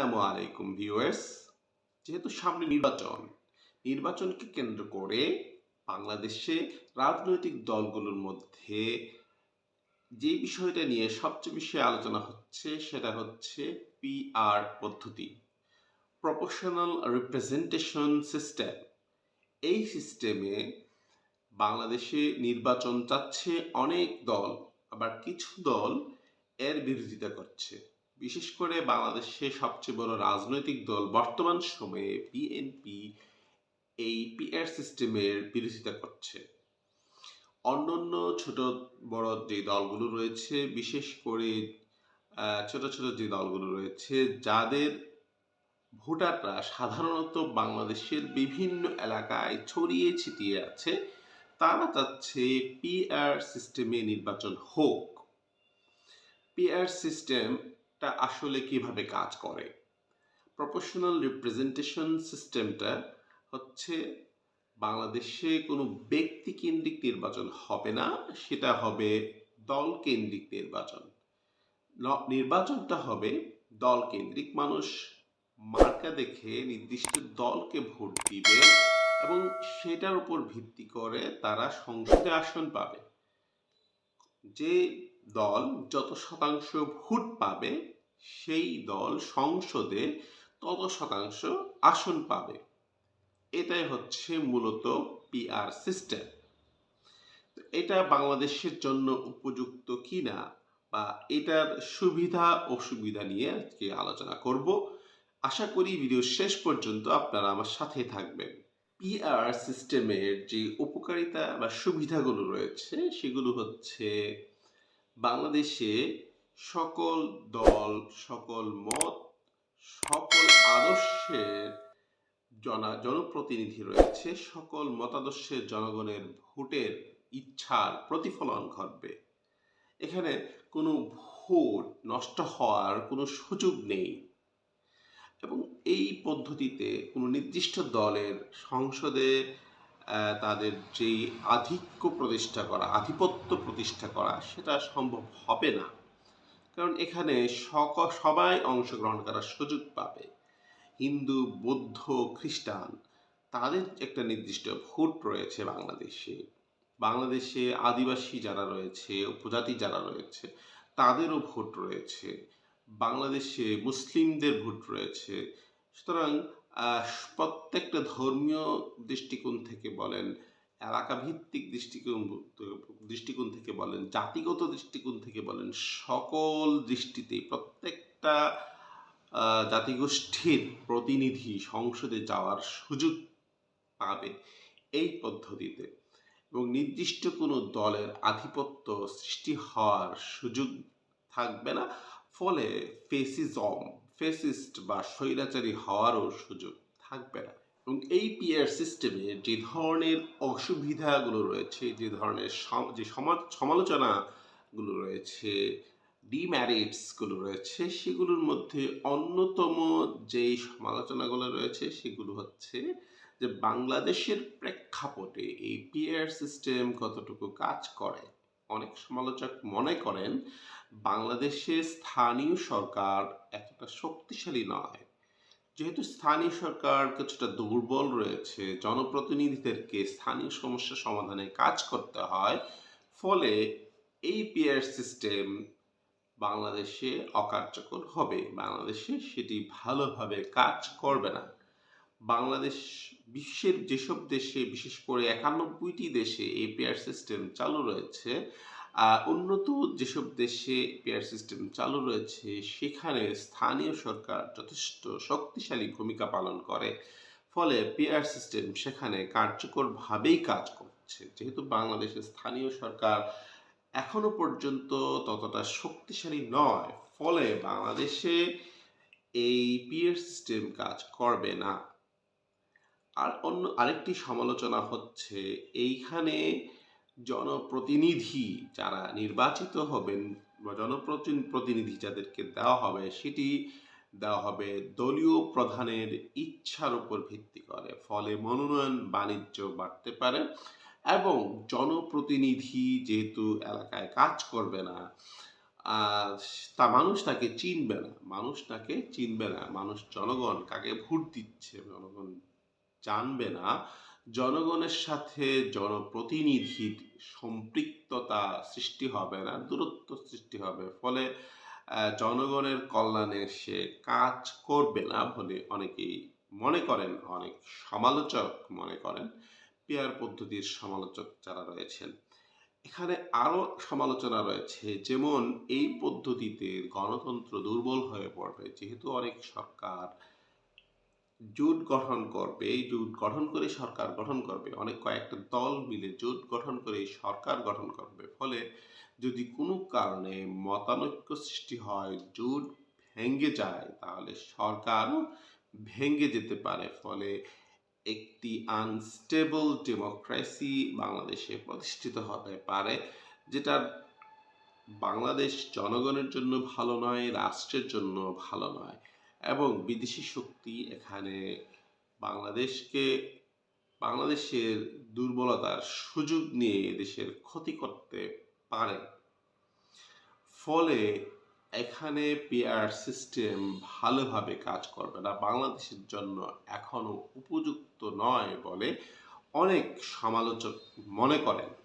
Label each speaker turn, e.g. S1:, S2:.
S1: আসসালামু আলাইকুম ভিউয়ার্স। যেহেতু সামনে নির্বাচন, নির্বাচনকে কেন্দ্র করে বাংলাদেশে রাজনৈতিক দলগুলোর মধ্যে যে বিষয়টা নিয়ে সবচেয়ে বেশি আলোচনা হচ্ছে সেটা হচ্ছে পিআর পদ্ধতি প্রপোর্শনাল রিপ্রেজেন্টেশন সিস্টেম এই সিস্টেমে বাংলাদেশে নির্বাচন চাচ্ছে অনেক দল, আবার কিছু দল এর বিরোধিতা করছে। বিশেষ করে বাংলাদেশে সবচেয়ে বড় রাজনৈতিক দল বর্তমান সময়ে বিএনপি এই পিআর সিস্টেমের বিরোধিতা করছে। অন্যান্য ছোট বড় যে দলগুলো রয়েছে, বিশেষ করে ছোট ছোট যে দলগুলো রয়েছে, যাদের ভোটাররা সাধারণত বাংলাদেশের বিভিন্ন এলাকায় ছড়িয়ে ছিটিয়ে আছে, তারা চাচ্ছে পিআর সিস্টেমে নির্বাচন হোক। পিআর সিস্টেমটা আসলে কীভাবে কাজ করে? প্রপোর্শনাল রিপ্রেজেন্টেশন সিস্টেমটা হচ্ছে বাংলাদেশে কোনো ব্যক্তি কেন্দ্রিক নির্বাচন হবে না, সেটা হবে দল কেন্দ্রিক নির্বাচন। নির্বাচনটা হবে দল কেন্দ্রিক মানুষ, মার্কা দেখে নির্দিষ্ট দলকে ভোট দিবে এবং সেটার উপর ভিত্তি করে তারা সংসদে আসন পাবে। যে দল যত শতাংশ ভোট পাবে, সেই দল সংসদে তত শতাংশ আসন পাবে। এটাই হচ্ছে মূলত পিআর সিস্টেম এটা বাংলাদেশের জন্য উপযুক্ত কিনা বা এটার সুবিধা অসুবিধা নিয়ে আজকে আলোচনা করব। আশা করি ভিডিও শেষ পর্যন্ত আপনারা আমার সাথে থাকবেন। পিআর সিস্টেমের যে উপকারিতা বা সুবিধাগুলো রয়েছে, সেগুলো হচ্ছে বাংলাদেশে সকল দল, সকল মত, সকল আদর্শের জনা, জনপ্রতিনিধি রয়েছে। সকল মতাদর্শের জনগণের ভোটের ইচ্ছার প্রতিফলন ঘটবে। এখানে কোনো ভোট নষ্ট হওয়ার কোনো সুযোগ নেই এবং এই পদ্ধতিতে কোনো নির্দিষ্ট দলের সংসদে তাদের যেই আধিক্য প্রতিষ্ঠা করা, আধিপত্য প্রতিষ্ঠা করা, সেটা সম্ভব হবে না। কারণ এখানে সক, সবাই অংশগ্রহণ করার সুযোগ পাবে। হিন্দু, বৌদ্ধ, খ্রিস্টান, তাদের একটা নির্দিষ্ট ভোট রয়েছে বাংলাদেশে। বাংলাদেশে আদিবাসী যারা রয়েছে, উপজাতি যারা রয়েছে, তাদেরও ভোট রয়েছে। বাংলাদেশে মুসলিমদের ভোট রয়েছে। সুতরাং প্রত্যেকটা ধর্মীয় দৃষ্টিকোণ থেকে বলেন এলাকা ভিত্তিক দৃষ্টিকোণ দৃষ্টিকোণ থেকে বলেন, জাতিগত দৃষ্টিকোণ থেকে বলেন, সকল দৃষ্টিতে প্রত্যেকটা জাতিগোষ্ঠীর প্রতিনিধি সংসদে যাওয়ার সুযোগ পাবে এই পদ্ধতিতে। এবং নির্দিষ্ট কোনো দলের আধিপত্য সৃষ্টি হওয়ার সুযোগ থাকবে না, ফলে ফেসিজম ফেসিস্ট বা স্বৈরাচারী হওয়ারও সুযোগ থাকবে না। এবং এই পিআর সিস্টেমে যে ধরনের অসুবিধাগুলো রয়েছে, যে ধরনের যে সমাজ, সমালোচনাগুলো রয়েছে ডিম্যারিটসগুলো রয়েছে, সেগুলোর মধ্যে অন্যতম যেই সমালোচনাগুলো রয়েছে, সেগুলো হচ্ছে যে বাংলাদেশের প্রেক্ষাপটে এই পিআর সিস্টেম কতটুকু কাজ করে অনেক সমালোচক মনে করেন, বাংলাদেশে স্থানীয় সরকার এতটা শক্তিশালী নয়। যেহেতু স্থানীয় সরকার কিছুটা দুর্বল রয়েছে, জনপ্রতিনিধিদেরকে স্থানীয় সমস্যা সমাধানে কাজ করতে হয়, ফলে এই পিআর সিস্টেম বাংলাদেশে অকার্যকর হবে। বাংলাদেশে সেটি ভালোভাবে কাজ করবে না। বাংলাদেশ বিশ্বের যেসব দেশে, বিশেষ করে একানব্বইটি দেশে এই পেয়ার সিস্টেম চালু রয়েছে উন্নত যেসব দেশে পেয়ার সিস্টেম চালু রয়েছে, সেখানে স্থানীয় সরকার যথেষ্ট শক্তিশালী ভূমিকা পালন করে। ফলে পেয়ার সিস্টেম সেখানে কার্যকরভাবেই কাজ করছে। যেহেতু বাংলাদেশের স্থানীয় সরকার এখনও পর্যন্ত ততটা শক্তিশালী নয়, ফলে বাংলাদেশে এই পিয়ার সিস্টেম কাজ করবে না। আর অন্য আরেকটি সমালোচনা হচ্ছে, এইখানে জনপ্রতিনিধি যারা নির্বাচিত হবেন বা জনপ্রতিনিধি যাদেরকে দেওয়া হবে, সেটি দেওয়া হবে দলীয় প্রধানের ইচ্ছার উপর ভিত্তি করে। ফলে মনোনয়ন বাণিজ্য বাড়তে পারে এবং জনপ্রতিনিধি যেহেতু এলাকায় কাজ করবে না তা মানুষ তাকে চিনবে না। মানুষ তাকে চিনবে না। মানুষ জনগণ কাকে ভোট দিচ্ছে? জনগণ জানবে না, জনগণের সাথে জনপ্রতিনিধির সম্পৃক্ততা সৃষ্টি হবে না, দূরত্ব সৃষ্টি হবে। ফলে জনগণের কল্যাণে সে কাজ করবে না বলে অনেকেই মনে করেন, অনেক সমালোচক মনে করেন, পেয়ার পদ্ধতির সমালোচক যারা রয়েছেন। এখানে আরও সমালোচনা রয়েছে, যেমন এই পদ্ধতিতে গণতন্ত্র দুর্বল হয়ে পড়বে, যেহেতু অনেক সরকার জোট গঠন করবে, এই জোট গঠন করে সরকার গঠন করবে, অনেক কয়েকটা দল মিলে জোট গঠন করে সরকার গঠন করবে। ফলে যদি কোনো কারণে মতানৈক্য সৃষ্টি হয়, জোট ভেঙে যায়, তাহলে সরকারও ভেঙে যেতে পারে। ফলে একটি আনস্টেবল ডেমোক্রেসি বাংলাদেশে প্রতিষ্ঠিত হতে পারে, যেটা বাংলাদেশ জনগণের জন্য ভালো নয়, রাষ্ট্রের জন্য ভালো নয়। এবং বিদেশি শক্তি এখানে বাংলাদেশকে, বাংলাদেশের দুর্বলতার সুযোগ নিয়ে দেশের ক্ষতি করতে পারে। ফলে এখানে পিআর সিস্টেম ভালোভাবে কাজ করবে না, বাংলাদেশের জন্য এখনও উপযুক্ত নয় বলে অনেক সমালোচক মনে করেন।